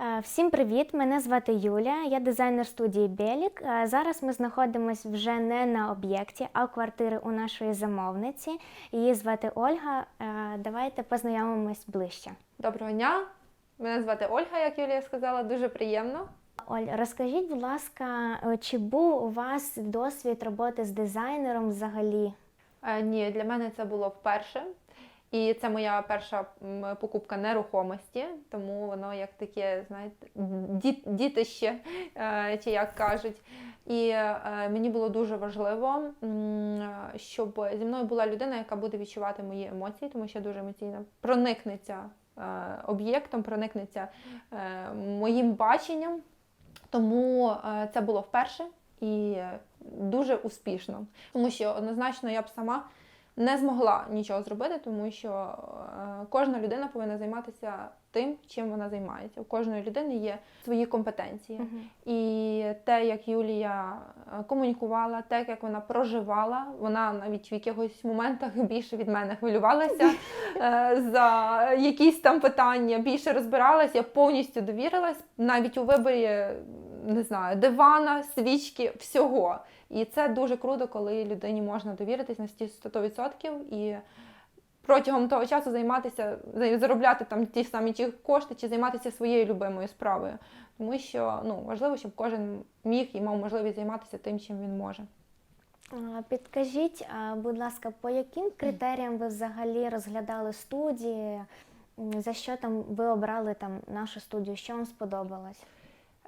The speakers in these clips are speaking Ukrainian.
Е, Всім привіт! Мене звати Юля, я дизайнер студії Белік. Е, Зараз ми знаходимося вже не на об'єкті, а в квартирі у нашої замовниці. Її звати Ольга. Е, Давайте познайомимось ближче. Доброго дня. Мене звати Ольга, як Юлія сказала, дуже приємно. Оль, розкажіть, будь ласка, чи був у вас досвід роботи з дизайнером взагалі? Ні, для мене це було вперше. І це моя перша покупка нерухомості, тому воно як таке, знаєте, дітище, е, чи як кажуть. І е, мені було дуже важливо, щоб зі мною була людина, яка буде відчувати мої емоції, тому що я дуже емоційна, проникнеться е, об'єктом, проникнеться моїм баченням. Тому це було вперше і дуже успішно. Тому що однозначно я б сама не змогла нічого зробити, тому що е, кожна людина повинна займатися тим, чим вона займається. У кожної людини є свої компетенції. І те, як Юлія е, комунікувала, те, як вона проживала, вона навіть в якихось моментах більше від мене хвилювалася е, за якісь там питання, більше розбиралась, я повністю довірилась, навіть у виборі не знаю, дивана, свічки, всього. І це дуже круто, коли людині можна довіритись на 100% і протягом того часу займатися, заробляти там ті самі ті кошти чи займатися своєю любимою справою. Тому що ну, важливо, щоб кожен міг і мав можливість займатися тим, чим він може. Підкажіть, будь ласка, по яким критеріям ви взагалі розглядали студії? За що там ви обрали там нашу студію? Що вам сподобалось?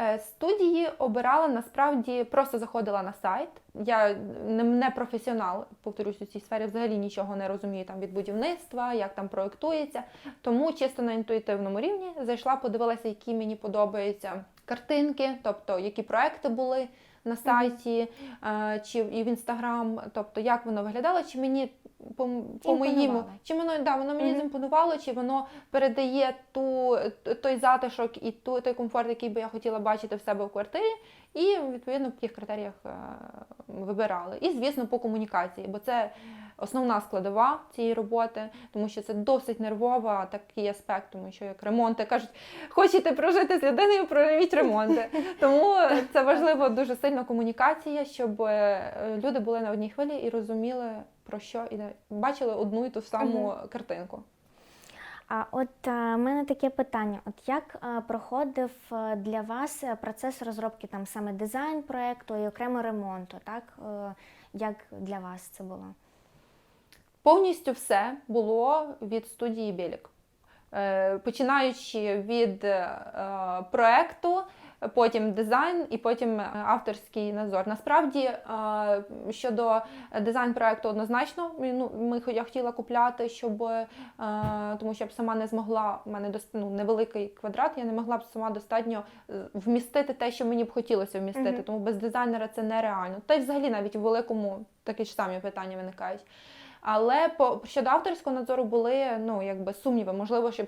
Е, Студії обирала насправді просто заходила на сайт. Я не, професіонал, повторюсь, у цій сфері взагалі нічого не розумію там від будівництва, як там проєктується. Тому чисто на інтуїтивному рівні зайшла, подивилася, які мені подобаються картинки, тобто які проекти були на сайті е, чи і в інстаграм, тобто як воно виглядало, чи мені по, по моєму, чи воно да, воно мені Мгм. зімпонувало, чи воно передає ту, той затишок і ту, той комфорт, який би я хотіла бачити в себе в квартирі, і відповідно в тих критеріях е, вибирали. І, звісно, по комунікації, бо це основна складова цієї роботи, тому що це досить нервова такий аспект, тому що як ремонти кажуть, хочете прожити з людиною, проживіть ремонти. Тому це важливо дуже сильно комунікація, щоб е, люди були на одній хвилі і розуміли про що іде, бачили одну і ту саму картинку. А от е, в мене таке питання: от як е, проходив для вас процес розробки там саме дизайн проекту і окремо ремонту? Так як для вас це було? Повністю все було від студії Білік. Е, Починаючи від е, проекту, потім дизайн і потім авторський надзор. Насправді, е, щодо дизайн проекту однозначно, ну, ми, я хотіла купляти, щоб, тому що я б сама не змогла, в мене ну, невеликий квадрат, я не могла б сама достатньо вмістити те, що мені б хотілося вмістити, тому без дизайнера це нереально. Та й взагалі навіть в великому такі ж самі питання виникають. Але по щодо авторського надзору були ну якби сумніви. Можливо, щоб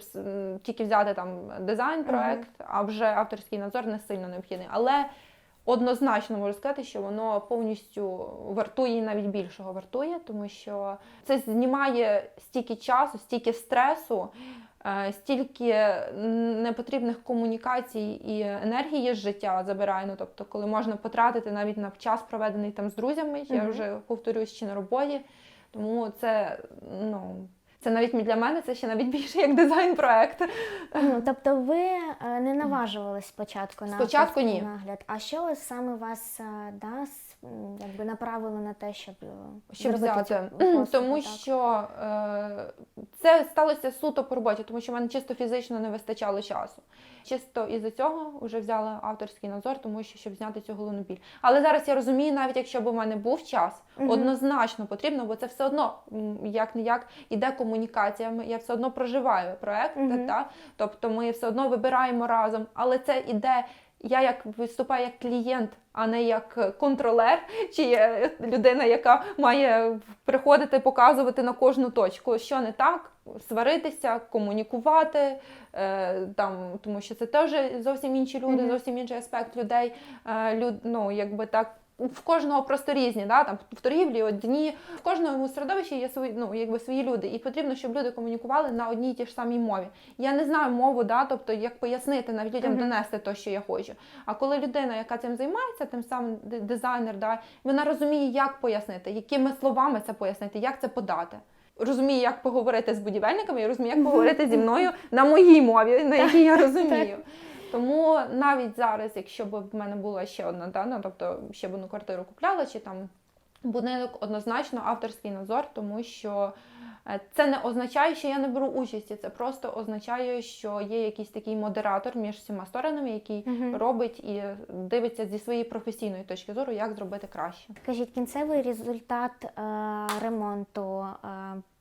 тільки взяти там дизайн проект, а вже авторський надзор не сильно необхідний. Але однозначно можу сказати, що воно повністю вартує і навіть більшого вартує, тому що це знімає стільки часу, стільки стресу. е, Стільки непотрібних комунікацій і енергії з життя забирає. Ну, тобто, коли можна потратити навіть на час, проведений там з друзями, я вже повторюсь, чи на роботі. Тому це ну це навіть для мене це ще навіть більше як дизайн-проект. Ну, тобто ви е, не наважувались спочатку на Спочатку ні. нагляд. А що саме вас е, да, якби направило на те, щоб, е, Щоб взяти, тому так? що е, це сталося суто по роботі, тому що в мене чисто фізично не вистачало часу. Чисто із-за цього вже взяла авторський надзор, тому що щоб зняти цю головну біль. Але зараз я розумію, навіть якщо б у мене був час, Мгм. однозначно потрібно, бо це все одно як не як іде комунікація. Ми- Я все одно проживаю проект, Мгм. та, тобто ми все одно вибираємо разом, але це іде. Я як виступаю як клієнт, а не як контролер, чи є людина, яка має приходити, показувати на кожну точку, що не так, сваритися, комунікувати, е, там, тому що це теж зовсім інші люди, Мгм. зовсім інший аспект людей. Е, люд, ну, якби так в кожного просто різні, да? там в торгівлі одні, в кожному середовищі є свої, ну, якби свої люди, і потрібно, щоб люди комунікували на одній і ті ж самій мові. Я не знаю мову, да? тобто як пояснити навіть людям донести те, що я хочу. А коли людина, яка цим займається, тим самим дизайнер, да? вона розуміє, як пояснити, якими словами це пояснити, як це подати. Розуміє, як поговорити з будівельниками, і розуміє, як поговорити зі мною на моїй мові, на якій я розумію. Тому навіть зараз, якщо б в мене була ще одна, да, ну, тобто ще б одну квартиру купляла, чи там будинок однозначно авторський надзор, тому що е, це не означає, що я не беру участі. Це просто означає, що є якийсь такий модератор між всіма сторонами, який Мгм. робить і дивиться зі своєї професійної точки зору, як зробити краще. Скажіть, кінцевий результат е, ремонту е,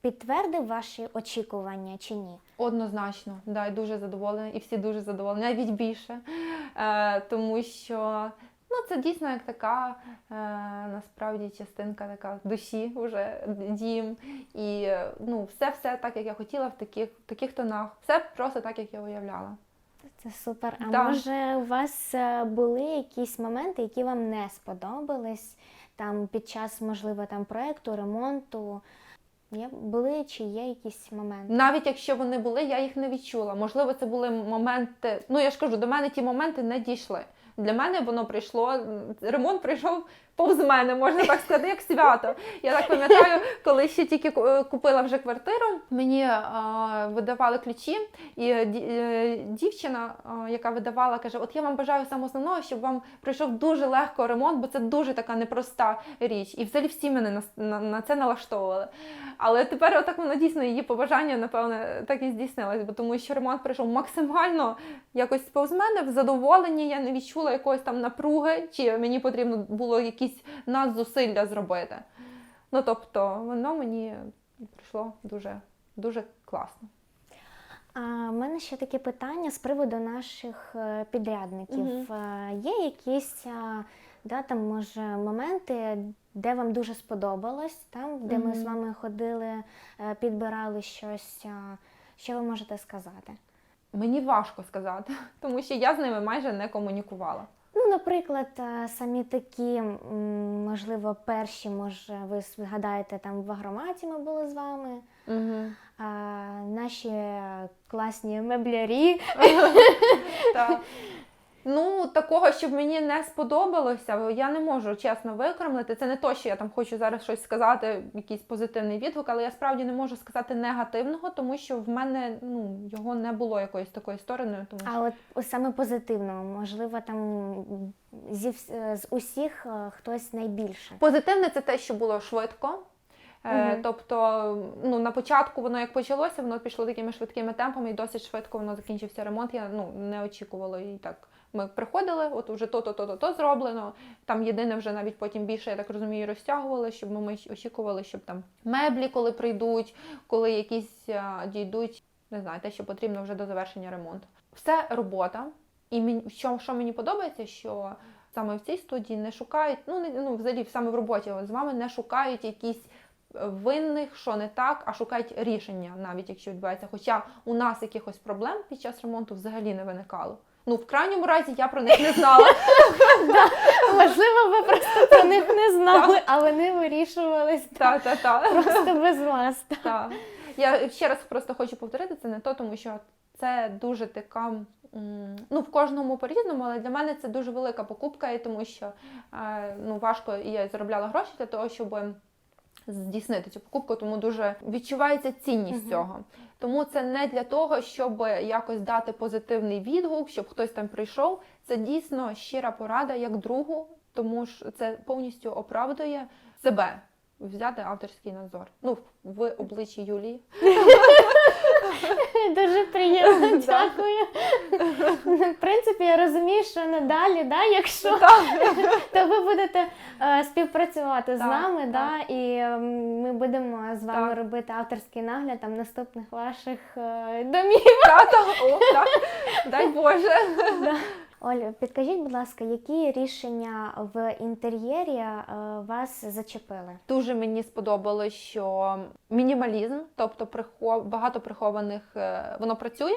підтвердив ваші очікування чи ні? Однозначно, да, і дуже задоволена, і всі дуже задоволені, навіть більше. Е, тому що ну, це дійсно як така е, насправді частинка така душі, вже дім. І е, ну, все, все так, як я хотіла, в таких, в таких тонах. Все просто так, як я уявляла. Це супер. А Да. може у вас е, були якісь моменти, які вам не сподобались там під час, можливо, там проекту, ремонту? Є, були чи є якісь моменти? Навіть якщо вони були, я їх не відчула. Можливо, це були моменти. Ну я ж кажу, до мене ті моменти не дійшли. Для мене воно прийшло. Ремонт прийшов повз мене, можна так сказати, як свято. Я так пам'ятаю, коли ще тільки е, купила вже квартиру, мені а, видавали ключі, і е, дівчина, яка видавала, каже: От я вам бажаю саме основного, щоб вам пройшов дуже легко ремонт, бо це дуже така непроста річ. І взагалі всі мене на, це налаштовували. Але тепер отак воно дійсно її побажання, напевне, так і здійснилось, бо тому що ремонт прийшов максимально якось повз мене в задоволенні. Я не відчула якоїсь там напруги, чи мені потрібно було якісь надзусилля зробити. Ну тобто, воно мені прийшло дуже, дуже класно. А в мене ще таке питання з приводу наших е, підрядників. Е, Є якісь да, там, може, моменти, де вам дуже сподобалось, там, де ми з вами ходили, е, підбирали щось. Що ви можете сказати? Мені важко сказати, тому що я з ними майже не комунікувала. Наприклад, е, самі такі, можливо, перші, може, ви згадаєте, там в агроматі ми були з вами. Угу. А, наші класні меблярі. Так. Ну, такого, щоб мені не сподобалося, я не можу чесно викремлити. Це не то, що я там хочу зараз щось сказати, якийсь позитивний відгук, але я справді не можу сказати негативного, тому що в мене ну, його не було якоїсь такої сторони. Тому що... А от саме позитивного, можливо, там зі з усіх е, хтось найбільше. Позитивне це те, що було швидко. Мгм. Тобто, ну на початку воно як почалося, воно пішло такими швидкими темпами, і досить швидко воно закінчився ремонт. Я ну не очікувала і так. Ми приходили, от уже то, то, то, зроблено. Там єдине вже навіть потім більше, я так розумію, розтягували, щоб ми очікували, щоб там меблі, коли прийдуть, коли якісь дійдуть, не знаю, те, що потрібно вже до завершення ремонту. Все робота. І мені, що, що мені подобається, що саме в цій студії не шукають, ну не ну взагалі саме в роботі от з вами не шукають якісь е, винних, що не так, а шукають рішення, навіть якщо відбувається. Хоча у нас якихось проблем під час ремонту взагалі не виникало. Ну, в крайньому разі я про них не знала. Можливо, ви просто про них не знали, а вони вирішувались Та, та, та. просто без вас. Я ще раз просто хочу повторити, це не то, тому що це дуже така. Ну, в кожному по-різному, але для мене це дуже велика покупка, і тому що е, ну, важко і я заробляла гроші для того, щоб здійснити цю покупку, тому дуже відчувається цінність Мгм. цього. Тому це не для того, щоб якось дати позитивний відгук, щоб хтось там прийшов. Це дійсно щира порада як другу, тому ж це повністю оправдує себе. Взяти авторський надзор. Ну, в обличчі Юлії. Дуже приємно, дякую. В принципі, я розумію, що надалі, да, якщо то ви будете е, співпрацювати з Так, нами, да, і ми будемо з вами Так. робити авторський нагляд там наступних ваших е, домів. Та-та, о, так. Дай Боже. Оля, підкажіть, будь ласка, які рішення в інтер'єрі е, вас зачепили? Дуже мені сподобалось, що мінімалізм, тобто прихов... багато прихованих, е, воно працює,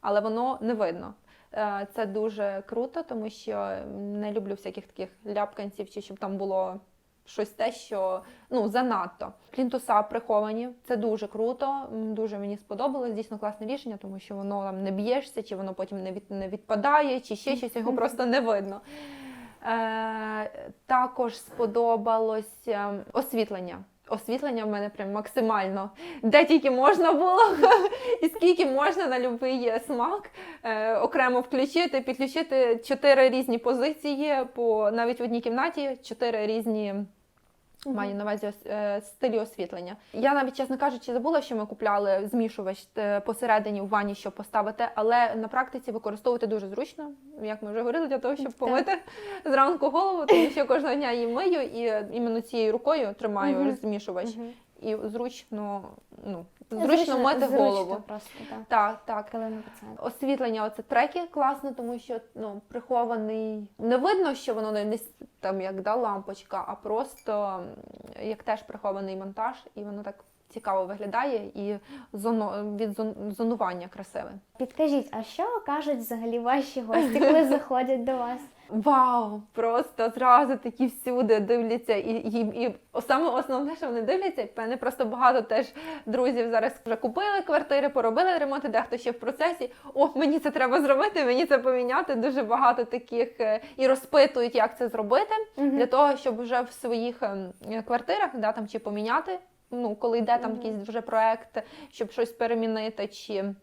але воно не видно. Е, Це дуже круто, тому що не люблю всяких таких ляпканців, чи щоб там було щось те, що ну занадто. Плінтуса приховані, це дуже круто. Дуже мені сподобалось. Дійсно класне рішення, тому що воно там не б'єшся, чи воно потім не від не відпадає, чи ще щось його просто не видно. Е, також сподобалось е, освітлення. Освітлення в мене прям максимально де тільки можна було, і скільки можна на будь-який смак е, окремо включити, підключити чотири різні позиції по навіть в одній кімнаті, чотири різні. Маю на увазі е, стилі освітлення. Я навіть, чесно кажучи, забула, що ми купляли змішувач е, посередині в ванні, щоб поставити, але на практиці використовувати дуже зручно, як ми вже говорили, для того, щоб помити зранку голову, тому що кожного дня її мию і е, іменно цією рукою тримаю угу. змішувач. Угу. І зручно, ну, зручно мити зручно голову. просто, так. Так, так. Освітлення, оце треки класно, тому що ну, прихований. Не видно, що воно не, не там як да, лампочка, а просто як теж прихований монтаж, і воно так цікаво виглядає і зоно, від зонування красиве. Підкажіть, а що кажуть взагалі ваші гості, коли заходять до вас? Вау! Просто зразу такі всюди дивляться, і, і, і саме основне, що вони дивляться, в мене просто багато теж друзів зараз вже купили квартири, поробили ремонти, дехто ще в процесі. О, мені це треба зробити, мені це поміняти. Дуже багато таких е, і розпитують, як це зробити, для того, щоб вже в своїх ем, квартирах да, там, чи поміняти. Ну, коли йде там якийсь вже проект, щоб щось перемінити, чи,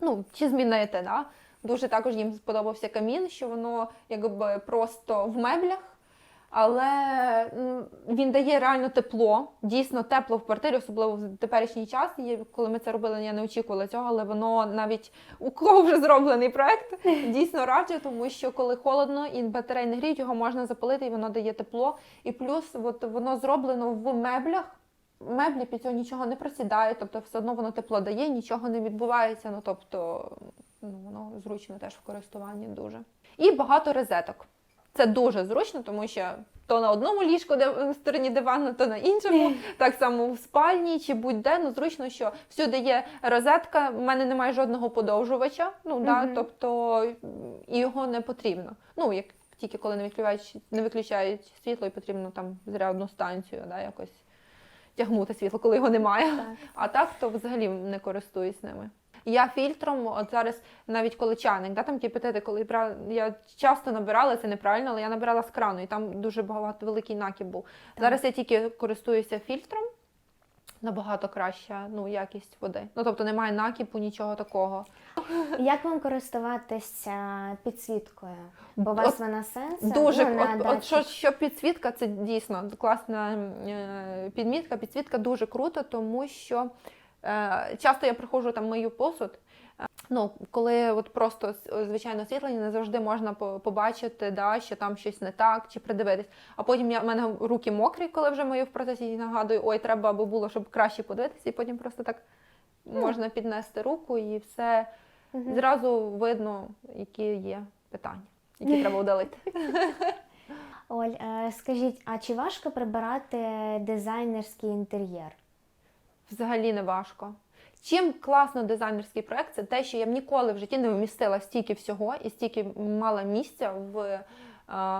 ну, чи змінити. Да? Дуже також їм сподобався камін, що воно якби просто в меблях, але він дає реально тепло, дійсно тепло в квартирі, особливо в теперішній час. І коли ми це робили, я не очікувала цього, але воно навіть у кого вже зроблений проект, дійсно раджу, тому що коли холодно і батареї не гріють, його можна запалити і воно дає тепло. І плюс от воно зроблено в меблях. Меблі під цього нічого не просідає, тобто все одно воно тепло дає, нічого не відбувається. Ну тобто ну, воно зручно теж в користуванні дуже. І багато розеток. Це дуже зручно, тому що то на одному ліжку де в стороні дивану, то на іншому, так само в спальні чи будь-де. Ну зручно, що всюди є розетка. в мене немає жодного подовжувача. Ну да, Мгм. тобто і його не потрібно. Ну як тільки коли не виключають, не виключають світло, і потрібно там зарядну станцію, да, якось тягнути світло, коли його немає. Так. А так, то взагалі не користуюсь ними. Я фільтром, от зараз, навіть коли чайник, да, там ті кипятити, коли я часто набирала, це неправильно, але я набирала з крану, і там дуже багато великий накіп був. Зараз я тільки користуюся фільтром, набагато краща ну, якість води. Ну тобто немає накіпу, нічого такого. Як вам користуватися підсвіткою? Бо у вас вона сенсор? Дуже ну, от, от що, що підсвітка, це дійсно класна е, підмітка. Підсвітка дуже крута, тому що е, часто я приходжу там мию посуд. Ну, коли от просто звичайне освітлення, не завжди можна побачити, да, що там щось не так, чи придивитись. А потім я, в мене руки мокрі, коли вже мию в процесі, і нагадую, ой, треба би було, щоб краще подивитися, і потім просто так можна піднести руку і все Мгм. зразу видно, які є питання, які треба удалити. Оль, е, скажіть, а чи важко прибирати дизайнерський інтер'єр? Взагалі не важко. Чим класно дизайнерський проект, це те, що я б ніколи в житті не вмістила стільки всього і стільки мала місця в. е,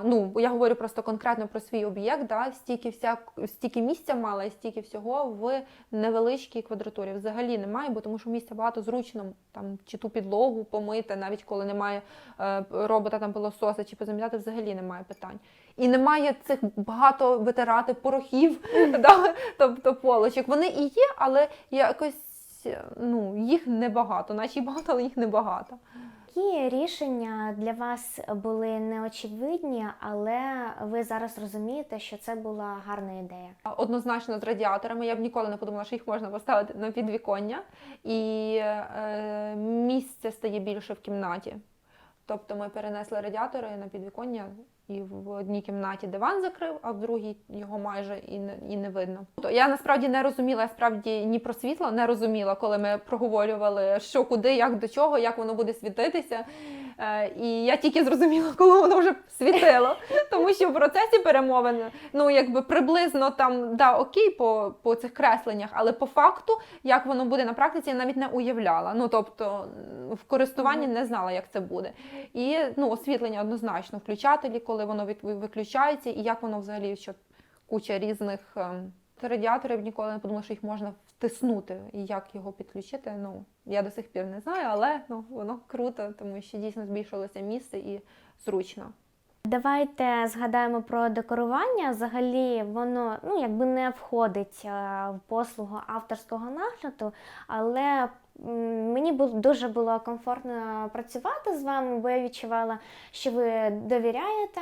Ну, я говорю просто конкретно про свій об'єкт, да, стільки, вся, стільки місця мала і стільки всього в невеличкій квадратурі. Взагалі немає, бо тому що місця багато зручно там чи ту підлогу помити, навіть коли немає е, робота там пилососа, чи позамітати, взагалі немає питань. І немає цих багато витирати порохів, тобто полочок. Вони і є, але якось ну, їх небагато, наче багато, але їх небагато. Які рішення для вас були неочевидні, але ви зараз розумієте, що це була гарна ідея? Однозначно з радіаторами. Я б ніколи не подумала, що їх можна поставити на підвіконня, і е, місце стає більше в кімнаті. Тобто ми перенесли радіатори на підвіконня, і в одній кімнаті диван закрив, а в другій його майже і не, і не видно. То я насправді не розуміла, я справді ні про світло не розуміла, коли ми проговорювали, що куди, як до чого, як воно буде світитися. Е, І я тільки зрозуміла, коли воно вже світило. Тому що в процесі перемовин, ну якби приблизно там да, окей по, по цих кресленнях, але по факту, як воно буде на практиці, я навіть не уявляла. Ну тобто в користуванні не знала, як це буде. І ну, освітлення однозначно включателі, коли воно від, виключається, і як воно взагалі, що куча різних ем, радіаторів ніколи не подумала, що їх можна втиснути і як його підключити. Ну я до сих пір не знаю, але ну воно круто, тому що дійсно збільшилося місце і зручно. Давайте згадаємо про декорування. Взагалі воно ну якби не входить е, в послугу авторського нагляду, але мені дуже було комфортно працювати з вами, бо я відчувала, що ви довіряєте.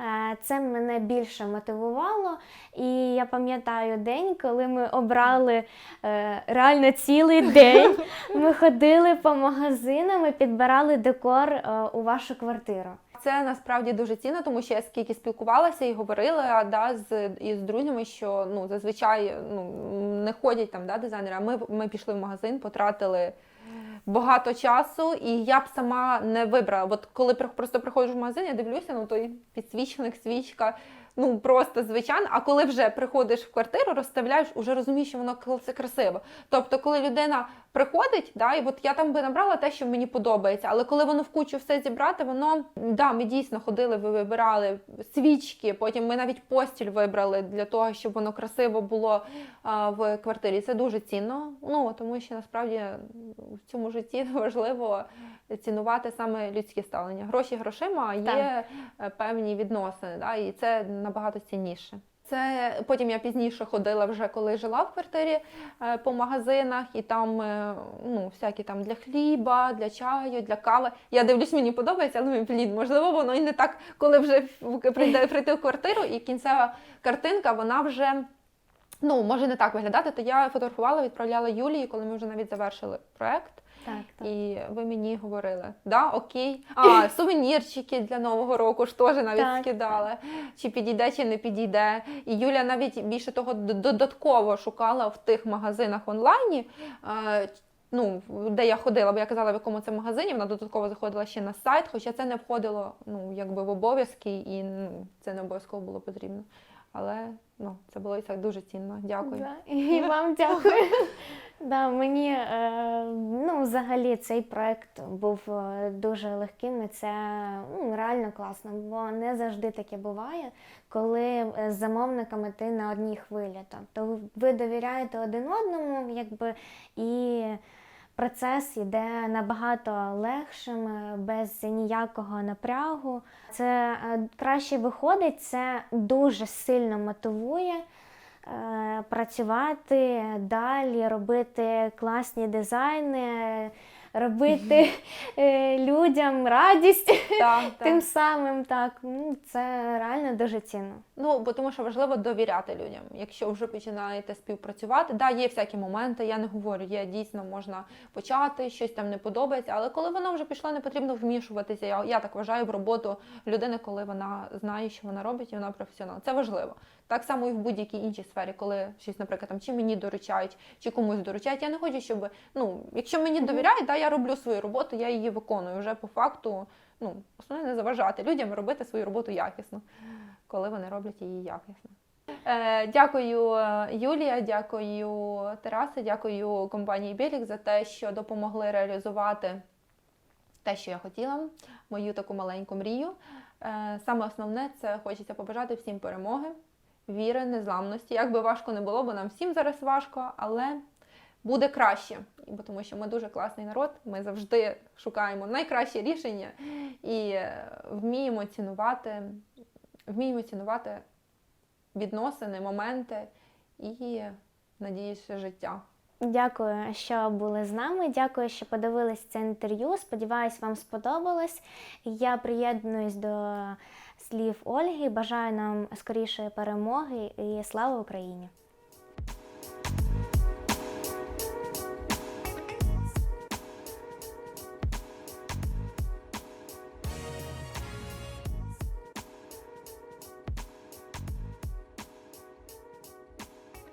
Е, Це мене більше мотивувало. І я пам'ятаю день, коли ми обрали е, реально цілий день. Ми ходили по магазинам і підбирали декор у вашу квартиру. Це насправді дуже цінно, тому що я скільки спілкувалася і говорила да, з із друзями, що ну зазвичай ну не ходять там да, дизайнери. А ми, ми пішли в магазин, потратили багато часу, і я б сама не вибрала. От коли просто приходжу в магазин, я дивлюся, ну той підсвічник, свічка. Ну просто звичайно. А коли вже приходиш в квартиру, розставляєш, уже розумієш, що воно красиво. Тобто, коли людина приходить, да, і от я там би набрала те, що мені подобається, але коли воно в кучу все зібрати, воно да, ми дійсно ходили, ви вибирали свічки. Потім ми навіть постіль вибрали для того, щоб воно красиво було а, в квартирі. Це дуже цінно. Ну тому що насправді в цьому житті важливо цінувати саме людське ставлення. Гроші грошима, а є е, певні відносини, да, і це набагато цінніше. Це потім я пізніше ходила вже коли жила в квартирі е, по магазинах, і там е, ну, всякі там для хліба, для чаю, для кави. Я дивлюсь, мені подобається, але блін, можливо, воно і не так, коли вже прийде прийти в квартиру, і кінцева картинка, вона вже ну, може не так виглядати. То я фотографувала, відправляла Юлії, коли ми вже навіть завершили проект. Так, так. І ви мені говорили, да, окей. А, сувенірчики для Нового року ж теж навіть Так. скидали. Чи підійде, чи не підійде. І Юля навіть більше того додатково шукала в тих магазинах онлайні. Ну, де я ходила, бо я казала, в якому це магазині, вона додатково заходила ще на сайт, хоча це не входило ну, якби в обов'язки, і ну, це не обов'язково було потрібно. Але ну, це було і так дуже цінно. Дякую. Да, і вам дякую. Да, мені е, ну, взагалі цей проект був е, дуже легким і це ну, реально класно, бо не завжди таке буває, коли е, з замовниками ти на одній хвилі. Тобто ви довіряєте один одному, якби і процес йде набагато легшим, без ніякого напрягу. Це е, краще виходить, це дуже сильно мотивує е, працювати далі, робити класні дизайни, робити е, людям радість. Так, так. Тим самим так, ну, це реально дуже цінно. Ну, бо тому що важливо довіряти людям. Якщо вже починаєте співпрацювати, да, є всякі моменти, я не говорю, є дійсно можна почати, щось там не подобається, але коли воно вже пішло, не потрібно вмішуватися. Я, я так вважаю в роботу людини, коли вона знає, що вона робить, і вона професіонал. Це важливо. Так само і в будь-якій іншій сфері, коли щось, наприклад, там чи мені доручають, чи комусь доручають. Я не хочу, щоб ну, якщо мені довіряють, да, я роблю свою роботу, я її виконую. Вже по факту, ну, основне не заважати людям робити свою роботу якісно коли вони роблять її якісно. Е, дякую, е, Юлія, дякую Тарасе, дякую компанії Білік за те, що допомогли реалізувати те, що я хотіла, мою таку маленьку мрію. Е, саме основне це хочеться побажати всім перемоги, віри, незламності. Як би важко не було, бо нам всім зараз важко, але буде краще. Бо тому що ми дуже класний народ, ми завжди шукаємо найкраще рішення і е, вміємо цінувати вміємо цінувати відносини, моменти і, надіюсь, життя. Дякую, що були з нами. Дякую, що подивились це інтерв'ю. Сподіваюсь, вам сподобалось. Я приєднуюсь до слів Ольги. Бажаю нам скорішої перемоги і слава Україні!